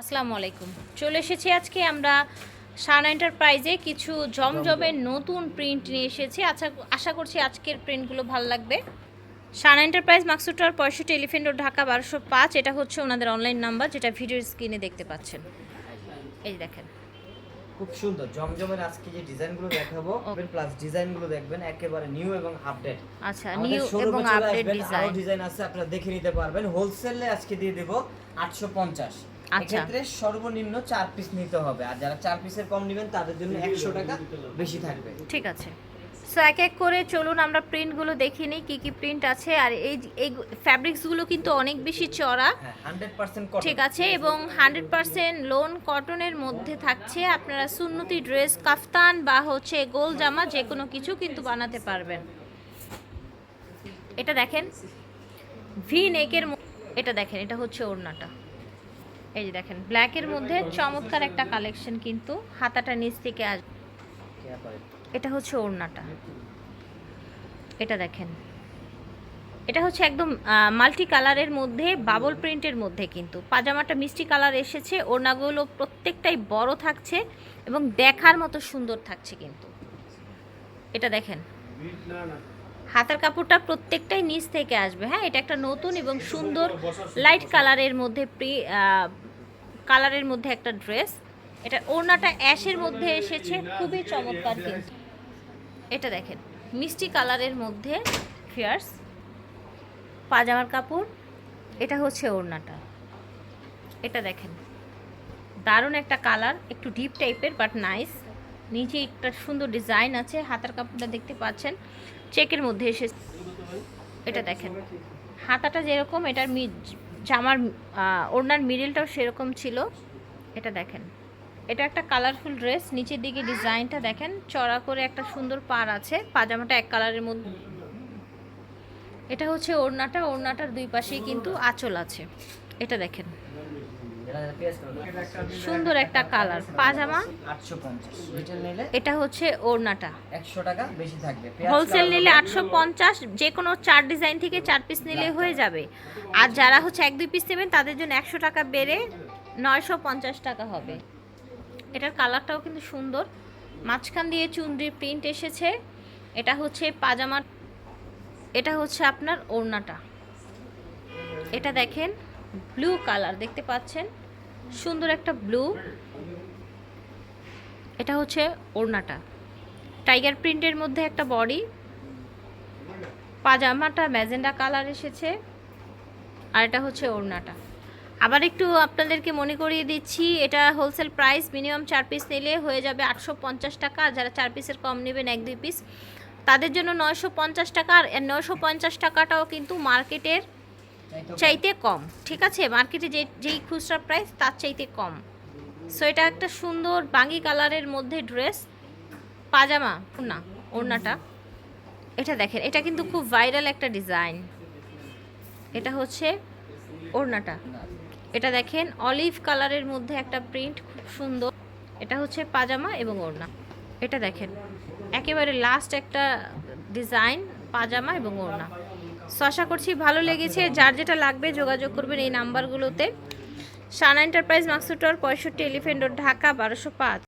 আসসালামু আলাইকুম। চলে এসেছি আজকে আমরা শান এন্টারপ্রাইজে কিছু জমজমের নতুন প্রিন্ট নিয়ে এসেছি। আচ্ছা আশা করছি আজকের প্রিন্টগুলো ভালো লাগবে। শান এন্টারপ্রাইজ মাকসুটার পঁয়ষট্টি এলিফেন্ট রোড ঢাকা বারোশো পাঁচ। এটা হচ্ছে ওনাদের অনলাইন নাম্বার যেটা ভিডিওর স্ক্রিনে দেখতে পাচ্ছেন। এই দেখেন। খুব সুন্দর। জমজমের আজকে যে ডিজাইনগুলো দেখাবো প্লাস ডিজাইনগুলো দেখবেন একেবারে নিউ এবং আপডেট আচ্ছা নিউ এবং আপডেট ডিজাইন ডিজাইন আছে আপনারা দেখে নিতে পারবেন। হোলসেলে আজকে দিয়ে দেব 850 আচ্ছা। এক্ষেত্রে সর্বনিম্ন 4 পিস নিতে হবে। আর যারা 4 পিসের কম নেবেন তাদের জন্য 100 টাকা বেশি থাকবে। ঠিক আছে। সো এক এক করে চলুন আমরা প্রিন্টগুলো দেখে নিই কী কী প্রিন্ট আছে। আর এই এই ফ্যাব্রিক্সগুলো কিন্তু অনেক বেশি চড়া হ্যাঁ 100% কটন ঠিক আছে এবং হান্ড্রেড পার্সেন্ট লোন কটনের মধ্যে থাকছে। আপনারা সুন্নতি ড্রেস কাফতান বা হচ্ছে গোল জামা যে কোনো কিছু কিন্তু বানাতে পারবেন। এটা দেখেন। ভি নেকের এটা দেখেন এটা হচ্ছে ওড়নাটা। এই যে দেখেন ব্ল্যাকের মধ্যে চমৎকার একটা কালেকশন কিন্তু হাতাটা নিচ থেকে আসবে এটা হচ্ছে ওড়নাটা। এটা দেখেন। এটা হচ্ছে একদম মাল্টি কালারের মধ্যে বাবল প্রিন্টের মধ্যে কিন্তু। পাজামাটা মিষ্টি কালার এসেছে, ওড়নাগুলো প্রত্যেকটাই বড় থাকছে এবং দেখার মতো সুন্দর থাকছে কিন্তু। এটা দেখেন। হাতার কাপড়টা প্রত্যেকটাই নিচ থেকে আসবে হ্যাঁ? এটা একটা নতুন এবং সুন্দর লাইট কালারের মধ্যে প্রি কালারের মধ্যে একটা ড্রেস এটা ওড়নাটা অ্যাশের মধ্যে এসেছে, খুবই চমৎকার কিন্তু। এটা দেখেন, মিষ্টি কালারের মধ্যে ফিয়ার্স পাজামার কাপড়, এটা হচ্ছে ওড়নাটা। এটা দেখেন, দারুণ একটা কালার একটু ডিপ টাইপের বাট নাইস নিচে একটা সুন্দর ডিজাইন আছে, হাতার কাপড়টা দেখতে পাচ্ছেন। চেকের মধ্যে এসে এটা দেখেন। হাতাটা যেরকম, এটার জামার ওড়নার মিডিলটাও সেরকম ছিল। এটা দেখেন। এটা একটা কালারফুল ড্রেস নিচের দিকে ডিজাইনটা দেখেন। চড়া করে একটা সুন্দর পার আছে, পাজামাটা এক কালারের মধ্যে। এটা হচ্ছে ওড়নাটা, ওড়নাটার দুই পাশেই কিন্তু আঁচল আছে। এটা দেখেন। সুন্দর একটা কালার, পাজামা। 850 রিটেল নিলে এটা হচ্ছে ওড়নাটা। 100 টাকা বেশি থাকবে হোলসেল নিলে আটশো পঞ্চাশ যে কোনো চার ডিজাইন থেকে চার পিস নিলে হয়ে যাবে। আর যারা হচ্ছে এক দুই পিস নেবেন, তাদের জন্য একশো টাকা বেড়ে নয়শো পঞ্চাশ টাকা হবে। এটার কালারটাও কিন্তু সুন্দর। মাঝখান দিয়ে চুনরির প্রিন্ট এসেছে। এটা হচ্ছে পাজামার এটা হচ্ছে আপনার ওড়নাটা। এটা দেখেন, ব্লু কালার, দেখতে পাচ্ছেন? সুন্দর একটা ব্লু। এটা হচ্ছে ওড়নাটা। টাইগার প্রিন্টের মধ্যে একটা বডি। পাজামাটা ম্যাজেন্ডা কালার এসেছে। আর এটা হচ্ছে ওড়নাটা। আবার একটু আপনাদেরকে মনে করিয়ে দিচ্ছি, এটা হোলসেল প্রাইস মিনিমাম চার পিস নিলে হয়ে যাবে আটশো পঞ্চাশ টাকা। যারা চার পিসের কম নেবেন, এক, দুই পিস তাদের জন্য নয়শো পঞ্চাশ টাকা। আর নয়শো পঞ্চাশ টাকাটাও কিন্তু মার্কেটের চাইতে কম, ঠিক আছে? মার্কেটে যে, যেই খুচরা প্রাইস তার চাইতে কম। সো এটা একটা সুন্দর বাঙ্গি কালারের মধ্যে ড্রেস পাজামা না ওড়নাটা। এটা দেখেন, এটা কিন্তু খুব ভাইরাল একটা ডিজাইন এটা হচ্ছে ওড়নাটা। এটা দেখেন অলিভ কালারের মধ্যে একটা প্রিন্ট খুব সুন্দর। এটা হচ্ছে পাজামা এবং ওড়না। এটা দেখেন, একেবারে লাস্ট একটা ডিজাইন পাজামা এবং ওড়না। সো আশা করছি ভালো লেগেছে। যার যেটা লাগবে যোগাযোগ করবেন এই নাম্বারগুলোতে। সানা এন্টারপ্রাইজ মাকসুটর পঁয়ষট্টি এলিফেন্ট রোড, ঢাকা, বারোশো পাঁচ।